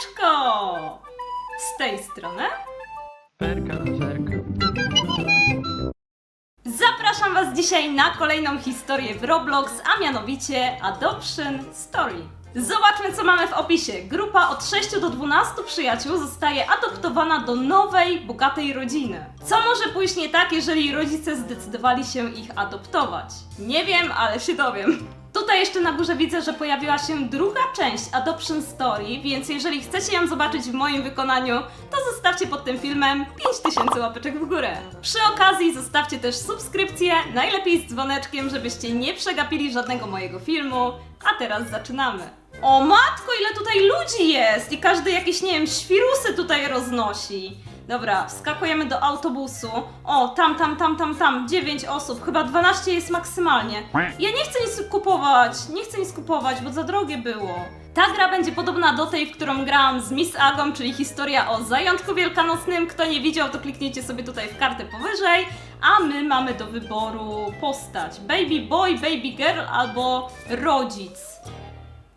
Siemaneczko! Z tej strony Zerka, zerka. zapraszam Was dzisiaj na kolejną historię w Roblox, a mianowicie Adoption Story. Zobaczmy, co mamy w opisie. Grupa od 6 do 12 przyjaciół zostaje adoptowana do nowej, bogatej rodziny. Co może pójść nie tak, jeżeli rodzice zdecydowali się ich adoptować? Nie wiem, ale się dowiem. Tutaj jeszcze na górze widzę, że pojawiła się druga część Adoption Story, więc jeżeli chcecie ją zobaczyć w moim wykonaniu, to zostawcie pod tym filmem 5000 łapeczek w górę. Przy okazji zostawcie też subskrypcję, najlepiej z dzwoneczkiem, żebyście nie przegapili żadnego mojego filmu. A teraz zaczynamy. O matko, ile tutaj ludzi jest! I każdy jakieś, nie wiem, świrusy tutaj roznosi. Dobra, wskakujemy do autobusu. O, tam, tam, tam, tam, tam. 9 osób, chyba 12 jest maksymalnie. Ja nie chcę nic kupować, nie chcę nic kupować, bo za drogie było. Ta gra będzie podobna do tej, w którą grałam z Miss Agą, czyli historia o zajączku wielkanocnym. Kto nie widział, to kliknijcie sobie tutaj w kartę powyżej. A my mamy do wyboru postać. Baby boy, baby girl albo rodzic.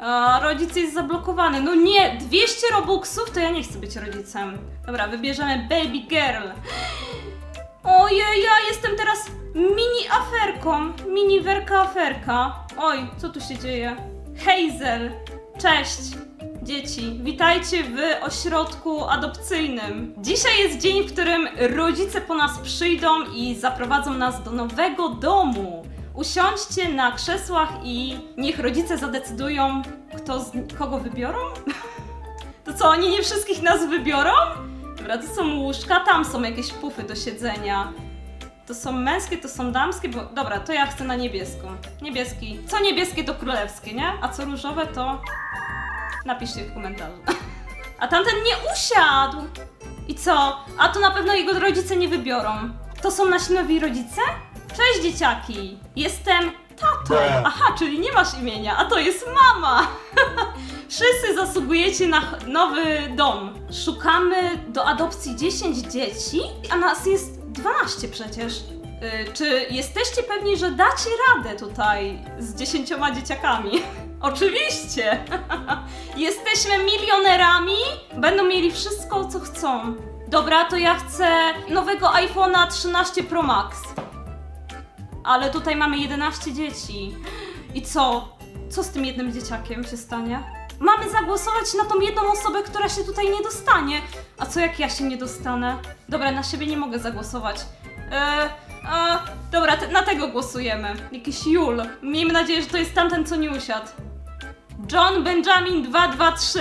A, rodzic jest zablokowany. No nie, 200 robuxów, to ja nie chcę być rodzicem. Dobra, wybierzemy baby girl. Ojej, ja jestem teraz mini aferką. Mini werka aferka. Oj, co tu się dzieje? Hazel, cześć. Dzieci, witajcie w ośrodku adopcyjnym. Dzisiaj jest dzień, w którym rodzice po nas przyjdą i zaprowadzą nas do nowego domu. Usiądźcie na krzesłach i niech rodzice zadecydują, kto z, kogo wybiorą. To co, oni nie wszystkich nas wybiorą? Dobra, to są łóżka, tam są jakieś pufy do siedzenia. To są męskie, to są damskie, bo dobra, to ja chcę na niebieską. Niebieski. Co niebieskie to królewskie, nie? A co różowe to napiszcie w komentarzu. A tamten nie usiadł. I co? A to na pewno jego rodzice nie wybiorą. To są nasi nowi rodzice? Cześć dzieciaki. Jestem tatą. Aha, czyli nie masz imienia, a to jest mama. Wszyscy zasługujecie na ch- nowy dom. Szukamy do adopcji 10 dzieci, a nas jest 12 przecież. Y, czy jesteście pewni, że dacie radę tutaj z 10 dzieciakami? Oczywiście! Jesteśmy milionerami, będą mieli wszystko, co chcą. Dobra, to ja chcę nowego iPhone'a 13 Pro Max. Ale tutaj mamy 11 dzieci. I co? Co z tym jednym dzieciakiem się stanie? Mamy zagłosować na tą jedną osobę, która się tutaj nie dostanie. A co jak ja się nie dostanę? Dobra, na siebie nie mogę zagłosować. Eee, a, dobra, te, na tego głosujemy. Jakiś Jul. Miejmy nadzieję, że to jest tamten, co nie usiadł. John Benjamin 223.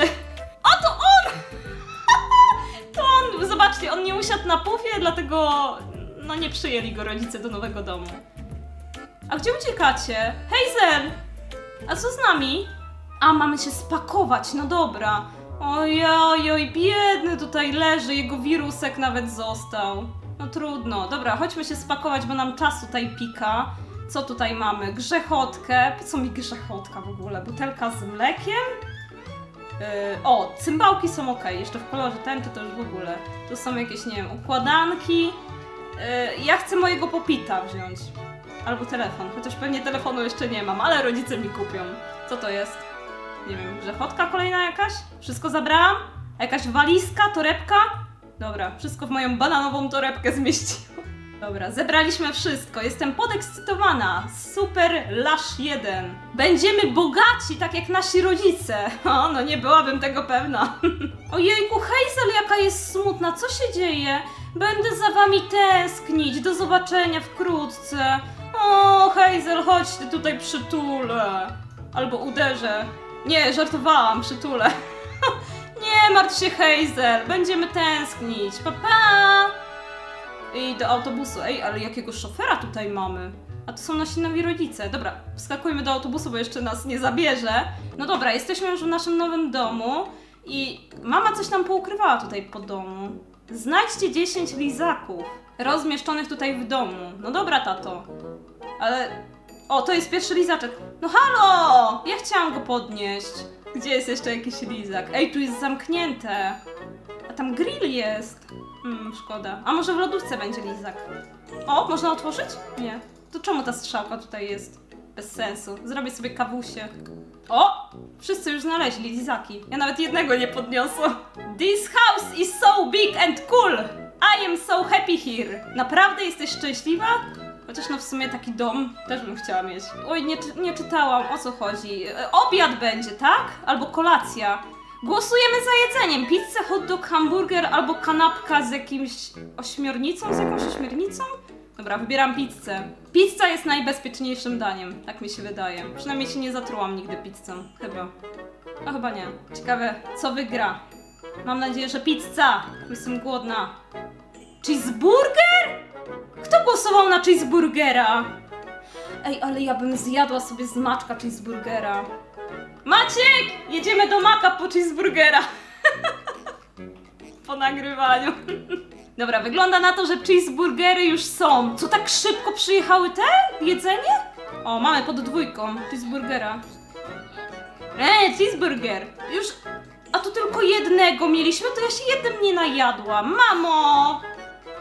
O, to on! to on! Zobaczcie, on nie usiadł na pufie, dlatego no nie przyjęli go rodzice do nowego domu. A gdzie uciekacie? Hazel! A co z nami? A, mamy się spakować, no dobra. Ojoj, biedny tutaj leży, jego wirusek nawet został. No trudno, dobra, chodźmy się spakować, bo nam czas tutaj pika. Co tutaj mamy? Grzechotkę. Po co mi grzechotka w ogóle? Butelka z mlekiem? Yy, o, cymbałki są ok, jeszcze w kolorze tęczy to już w ogóle. Tu są jakieś, nie wiem, układanki. Yy, ja chcę mojego popita wziąć. Albo telefon, chociaż pewnie telefonu jeszcze nie mam, ale rodzice mi kupią. Co to jest? Nie wiem, grzechotka kolejna jakaś? Wszystko zabrałam? Jakaś walizka, torebka? Dobra, wszystko w moją bananową torebkę zmieściło. Dobra, zebraliśmy wszystko. Jestem podekscytowana. Super Lash 1. Będziemy bogaci, tak jak nasi rodzice. O, no nie byłabym tego pewna. Ojejku, Hazel, jaka jest smutna. Co się dzieje? Będę za wami tęsknić. Do zobaczenia wkrótce. O, Hazel, chodź ty tutaj przytulę. Albo uderzę. Nie, żartowałam, przytulę. Nie martw się, Hazel. Będziemy tęsknić. Pa, pa! I do autobusu. Ej, ale jakiego szofera tutaj mamy? A to są nasi nowi rodzice. Dobra, wskakujmy do autobusu, bo jeszcze nas nie zabierze. No dobra, jesteśmy już w naszym nowym domu i mama coś tam poukrywała tutaj po domu. Znajdźcie 10 lizaków rozmieszczonych tutaj w domu. No dobra, tato. Ale... O, to jest pierwszy lizaczek. No halo! Ja chciałam go podnieść. Gdzie jest jeszcze jakiś lizak? Ej, tu jest zamknięte. A tam grill jest. Hmm, szkoda. A może w lodówce będzie lizak? O, można otworzyć? Nie. To czemu ta strzałka tutaj jest? Bez sensu. Zrobię sobie kawusie. O! Wszyscy już znaleźli lizaki. Ja nawet jednego nie podniosłam. This house is so big and cool! I am so happy here. Naprawdę jesteś szczęśliwa? Chociaż no w sumie taki dom też bym chciała mieć. Oj, nie, nie czytałam, o co chodzi. E, Obiad będzie, tak? Albo kolacja. Głosujemy za jedzeniem. Pizza, hot dog, hamburger albo kanapka z jakimś ośmiornicą, z jakąś ośmiornicą? Dobra, wybieram pizzę. Pizza jest najbezpieczniejszym daniem, tak mi się wydaje. Przynajmniej się nie zatrułam nigdy pizzą, chyba. No chyba nie. Ciekawe, co wygra. Mam nadzieję, że pizza. Jestem głodna. Cheeseburger? Kto głosował na cheeseburgera? Ej, ale ja bym zjadła sobie z maczka cheeseburgera. Maciek! Jedziemy do Maka po cheeseburgera. po nagrywaniu. Dobra, wygląda na to, że cheeseburgery już są. Co tak szybko przyjechały te? Jedzenie? O, mamy pod dwójką cheeseburgera. Eee, cheeseburger. Już... A to tylko jednego mieliśmy, to ja się jednym nie najadłam. Mamo!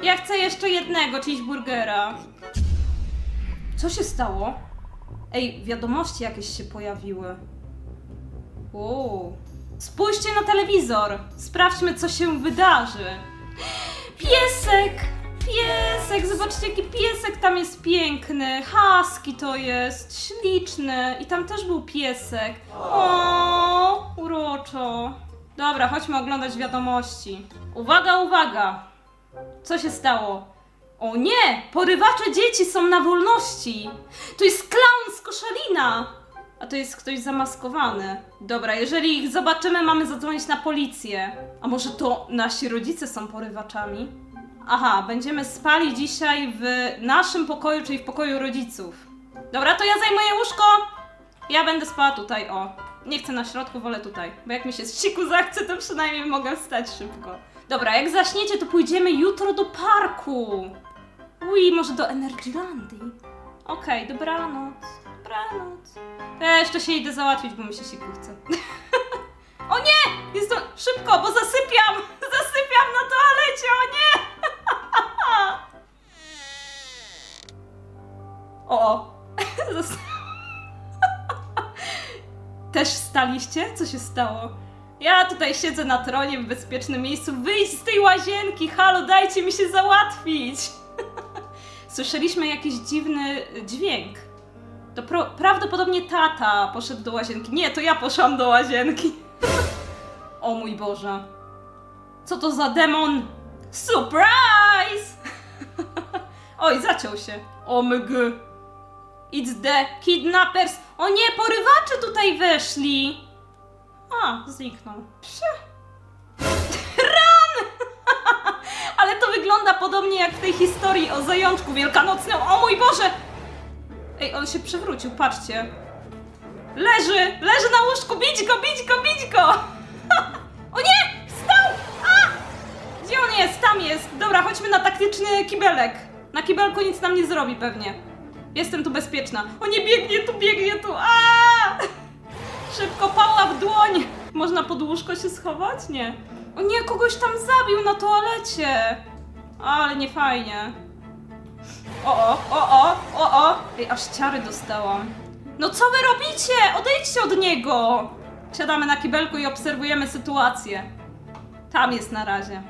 Ja chcę jeszcze jednego cheeseburgera. Co się stało? Ej, wiadomości jakieś się pojawiły. Uuu. Spójrzcie na telewizor. Sprawdźmy, co się wydarzy. Piesek! Piesek! Zobaczcie, jaki piesek tam jest piękny. Husky to jest. Śliczny. I tam też był piesek. O, uroczo. Dobra, chodźmy oglądać wiadomości. Uwaga, uwaga! Co się stało? O nie! Porywacze dzieci są na wolności! To jest klaun z koszalina! A to jest ktoś zamaskowany. Dobra, jeżeli ich zobaczymy, mamy zadzwonić na policję. A może to nasi rodzice są porywaczami? Aha, będziemy spali dzisiaj w naszym pokoju, czyli w pokoju rodziców. Dobra, to ja zajmuję łóżko. Ja będę spała tutaj, o. Nie chcę na środku, wolę tutaj. Bo jak mi się z siku zachce, to przynajmniej mogę wstać szybko. Dobra, jak zaśniecie, to pójdziemy jutro do parku. Ui, może do Energylandii. Okej, dobranoc. Dobranoc. Ja jeszcze się idę załatwić, bo mi się siku chce. o nie! Jest to... Szybko, bo zasypiam! Zasypiam na toalecie, o nie! o! Zas- Też wstaliście? Co się stało? Ja tutaj siedzę na tronie w bezpiecznym miejscu. Wyjść z tej łazienki! Halo, dajcie mi się załatwić! Słyszeliśmy jakiś dziwny dźwięk. To prawdopodobnie tata poszedł do łazienki. Nie, to ja poszłam do łazienki. o mój Boże. Co to za demon? Surprise! Oj, zaciął się. Omg. It's the kidnappers. O nie, porywacze tutaj weszli. A, zniknął. Psie. Ale to wygląda podobnie jak w tej historii o zajączku wielkanocnym. O mój Boże! Ej, on się przewrócił, patrzcie. Leży! Leży na łóżku! Bić go, bić go, bić go! O nie! Wstał! A! Gdzie on jest? Tam jest. Dobra, chodźmy na taktyczny kibelek. Na kibelku nic nam nie zrobi pewnie. Jestem tu bezpieczna. O nie, biegnie tu, biegnie tu! A! Szybko, pała w dłoń! Można pod łóżko się schować? Nie. O nie, kogoś tam zabił na toalecie! Ale nie fajnie. O, o, o, o, o, o! Ej, aż ciary dostałam. No co wy robicie? Odejdźcie od niego! Siadamy na kibelku i obserwujemy sytuację. Tam jest na razie.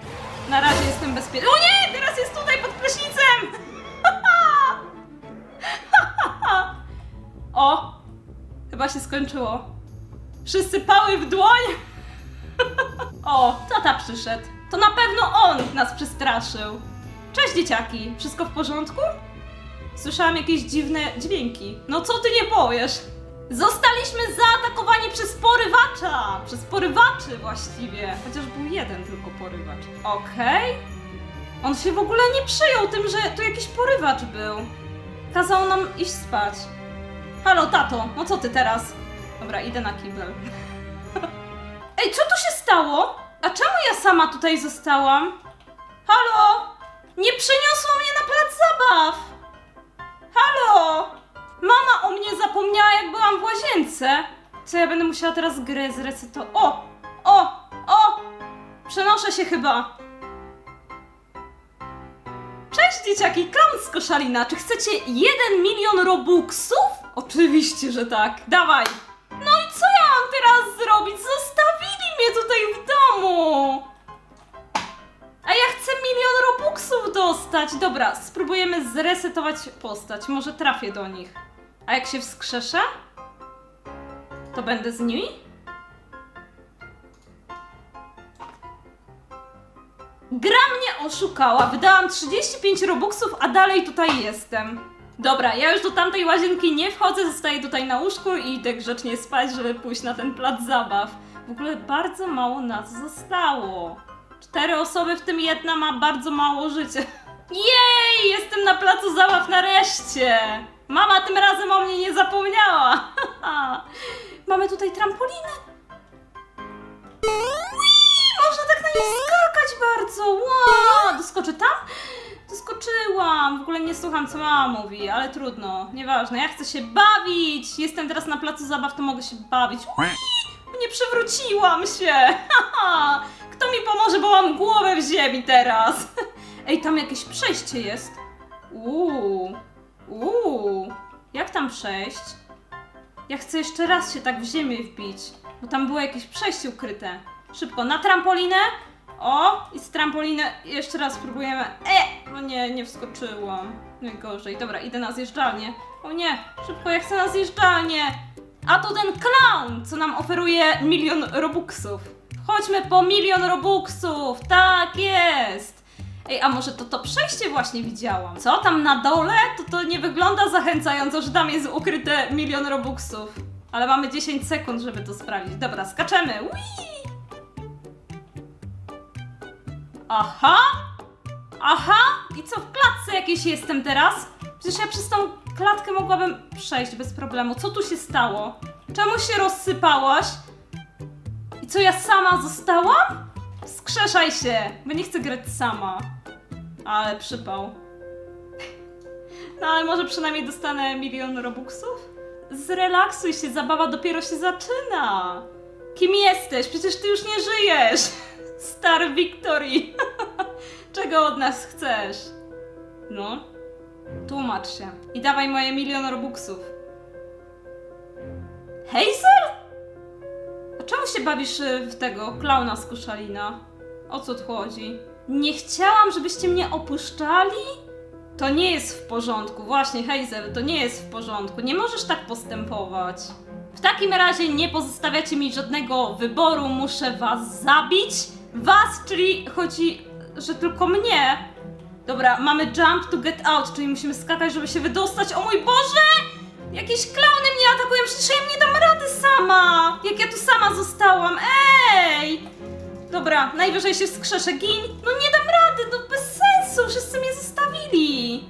Na razie jestem bezpieczny. O nie! Teraz jest tutaj pod prysznicem! o! Chyba się skończyło. Wszyscy pały w dłoń! o, tata przyszedł. To na pewno on nas przestraszył. Cześć dzieciaki, wszystko w porządku? Słyszałam jakieś dziwne dźwięki. No co ty nie powiesz? Zostaliśmy zaatakowani przez porywacza! Przez porywaczy właściwie. Chociaż był jeden tylko porywacz. Okej. On się w ogóle nie przyjął tym, że tu jakiś porywacz był. Kazał nam iść spać. Halo, tato, no co ty teraz? Dobra, idę na kibel. Ej, co tu się stało? A czemu ja sama tutaj zostałam? Halo! Nie przyniosło mnie na plac zabaw! Halo! Mama o mnie zapomniała, jak byłam w łazience. Co ja będę musiała teraz grę zresetować? O! O! O! Przenoszę się chyba. Cześć dzieciaki, klaun z koszalina. Czy chcecie jeden milion robuxów? Oczywiście, że tak. Dawaj. domu! A ja chcę milion robuxów dostać! Dobra, spróbujemy zresetować postać. Może trafię do nich. A jak się wskrzeszę? To będę z nimi? Gra mnie oszukała. Wydałam 35 robuxów, a dalej tutaj jestem. Dobra, ja już do tamtej łazienki nie wchodzę, zostaję tutaj na łóżku i idę grzecznie spać, żeby pójść na ten plac zabaw. W ogóle bardzo mało nas zostało. Cztery osoby, w tym jedna ma bardzo mało życia. Jej! Jestem na placu zabaw nareszcie! Mama tym razem o mnie nie zapomniała! Mamy tutaj trampolinę. Ui, można tak na niej skakać bardzo! Wow! Doskoczę tam? Doskoczyłam! W ogóle nie słucham, co mama mówi, ale trudno, nieważne. Ja chcę się bawić! Jestem teraz na placu zabaw, to mogę się bawić. Ui, nie przewróciłam się! Kto mi pomoże, bo mam głowę w ziemi teraz? Ej, tam jakieś przejście jest. Uuu, uuu. Jak tam przejść? Ja chcę jeszcze raz się tak w ziemię wbić, bo tam było jakieś przejście ukryte. Szybko, na trampolinę. O, i z trampoliny jeszcze raz spróbujemy. E, no nie, nie wskoczyłam. Najgorzej. Dobra, idę na zjeżdżalnię. O nie, szybko, ja chcę na zjeżdżalnię. A to ten clown, co nam oferuje milion robuxów. Chodźmy po milion robuxów, tak jest. Ej, a może to to przejście właśnie widziałam? Co tam na dole? To to nie wygląda zachęcająco, że tam jest ukryte milion robuxów. Ale mamy 10 sekund, żeby to sprawdzić. Dobra, skaczemy. Whee! Aha! Aha! I co, w klatce jakiejś jestem teraz? Przecież ja przez tą klatkę mogłabym przejść bez problemu. Co tu się stało? Czemu się rozsypałaś? I co, ja sama zostałam? Skrzeszaj się, bo nie chcę grać sama. Ale przypał. No ale może przynajmniej dostanę milion robuxów? Zrelaksuj się, zabawa dopiero się zaczyna. Kim jesteś? Przecież ty już nie żyjesz. Star Victory. Czego od nas chcesz? No, tłumacz się. I dawaj moje milion robuxów. Hazel? A czemu się bawisz y, w tego klauna z koszalina? O co tu chodzi? Nie chciałam, żebyście mnie opuszczali? To nie jest w porządku. Właśnie, Hazel, to nie jest w porządku. Nie możesz tak postępować. W takim razie nie pozostawiacie mi żadnego wyboru, muszę was zabić. Was, czyli chodzi, że tylko mnie. Dobra, mamy jump to get out, czyli musimy skakać, żeby się wydostać. O mój Boże! Jakieś klauny mnie atakują, przecież ja nie dam rady sama! Jak ja tu sama zostałam, ej! Dobra, najwyżej się wskrzeszę, gin. No nie dam rady, no bez sensu, wszyscy mnie zostawili.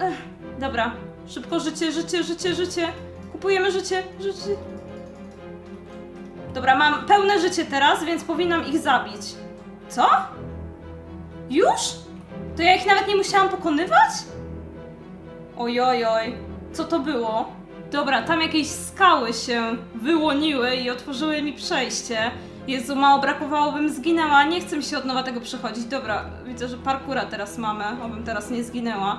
Ech, dobra, szybko życie, życie, życie, życie. Kupujemy życie, życie. Dobra, mam pełne życie teraz, więc powinnam ich zabić. Co? Już? To ja ich nawet nie musiałam pokonywać? Ojojoj, co to było? Dobra, tam jakieś skały się wyłoniły i otworzyły mi przejście. Jezu, mało brakowało, bym zginęła. Nie chcę mi się od nowa tego przechodzić. Dobra, widzę, że parkura teraz mamy, obym teraz nie zginęła.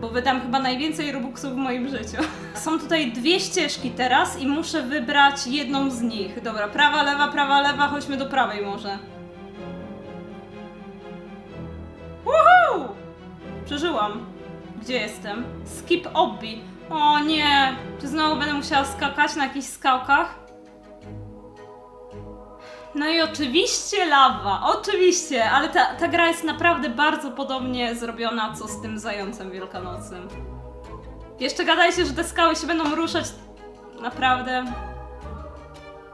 Bo wydam chyba najwięcej robuxów w moim życiu. Są tutaj dwie ścieżki teraz i muszę wybrać jedną z nich. Dobra, prawa, lewa, prawa, lewa, chodźmy do prawej może. Przeżyłam. Gdzie jestem? Skip obby. O nie! Czy znowu będę musiała skakać na jakichś skałkach? No i oczywiście lawa, oczywiście, ale ta, ta gra jest naprawdę bardzo podobnie zrobiona, co z tym zającem wielkanocnym. Jeszcze gadajcie, że te skały się będą ruszać. Naprawdę.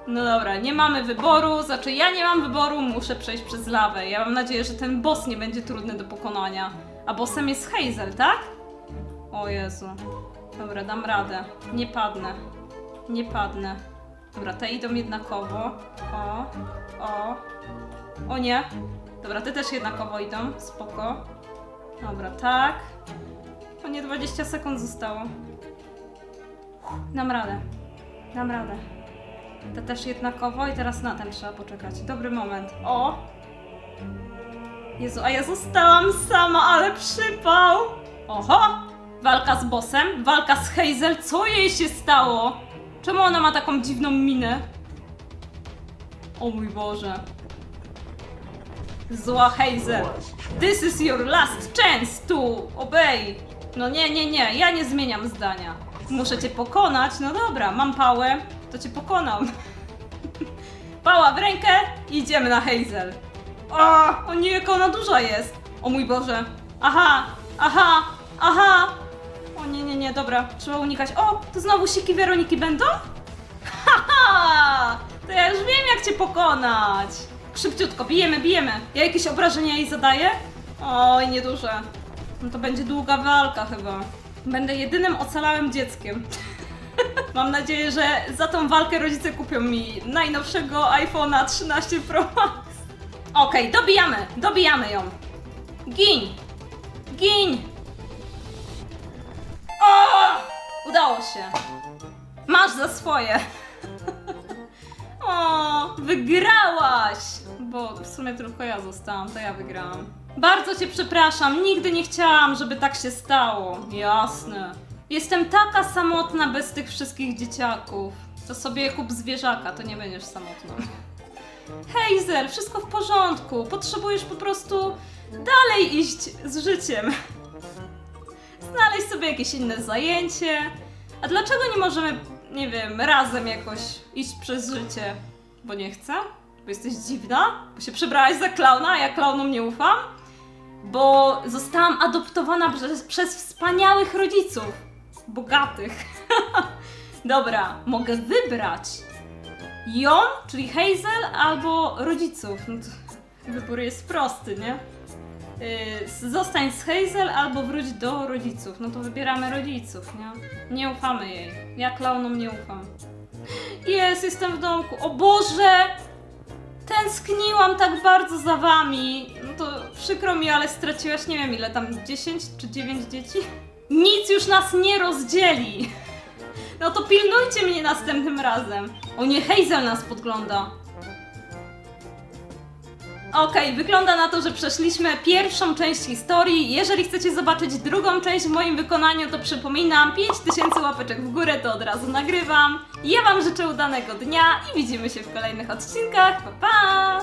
No dobra, nie mamy wyboru, znaczy ja nie mam wyboru, muszę przejść przez lawę. Ja mam nadzieję, że ten boss nie będzie trudny do pokonania. A bossem jest Hazel, tak? O Jezu. Dobra, dam radę. Nie padnę. Nie padnę. Dobra, te idą jednakowo. O, o. O nie. Dobra, te też jednakowo idą. Spoko. Dobra, tak. O nie, 20 sekund zostało. Dam radę. Dam radę. Te też jednakowo i teraz na ten trzeba poczekać. Dobry moment. O! Jezu, a ja zostałam sama, ale przypał! Oho! Walka z bossem, walka z Hazel. Co jej się stało? Czemu ona ma taką dziwną minę? O mój Boże. Zła Hazel. This is your last chance to obey. No nie, nie, nie, ja nie zmieniam zdania. Muszę cię pokonać, no dobra, mam pałę, to cię pokonam. Pała w rękę idziemy na Hazel. O, o nie, jaka ona duża jest. O mój Boże. Aha, aha, aha. O nie, nie, nie, dobra, trzeba unikać. O, to znowu siki Weroniki będą? Haha! To ja już wiem, jak cię pokonać. Szybciutko, bijemy, bijemy. Ja jakieś obrażenia jej zadaję? Oj, nieduże. No to będzie długa walka chyba. Będę jedynym ocalałym dzieckiem. Mam nadzieję, że za tą walkę rodzice kupią mi najnowszego iPhone'a 13 Pro Okej, dobijamy, dobijamy ją. Gin! Gin! O! Udało się. Masz za swoje. O, wygrałaś! Bo w sumie tylko ja zostałam, to ja wygrałam. Bardzo cię przepraszam, nigdy nie chciałam, żeby tak się stało. Jasne. Jestem taka samotna bez tych wszystkich dzieciaków. To sobie kup zwierzaka, to nie będziesz samotną. Hazel, wszystko w porządku. Potrzebujesz po prostu dalej iść z życiem. Znaleźć sobie jakieś inne zajęcie. A dlaczego nie możemy, nie wiem, razem jakoś iść przez życie? Bo nie chcę? Bo jesteś dziwna? Bo się przebrałaś za klauna, a ja klaunom nie ufam? Bo zostałam adoptowana przez, przez wspaniałych rodziców. Bogatych. Dobra, mogę wybrać ją, czyli Hazel, albo rodziców. No to wybór jest prosty, nie? Yy, zostań z Hazel albo wróć do rodziców. No to wybieramy rodziców, nie? Nie ufamy jej. Ja klaunom nie ufam. Jest, jestem w domku. O Boże! Tęskniłam tak bardzo za wami. No to przykro mi, ale straciłaś nie wiem ile tam, 10 czy 9 dzieci? Nic już nas nie rozdzieli. No to pilnujcie mnie następnym razem. O nie, Hazel nas podgląda. Okej, wygląda na to, że przeszliśmy pierwszą część historii. Jeżeli chcecie zobaczyć drugą część w moim wykonaniu, to przypominam, 5000 łapeczek w górę to od razu nagrywam. Ja Wam życzę udanego dnia i widzimy się w kolejnych odcinkach. Pa pa!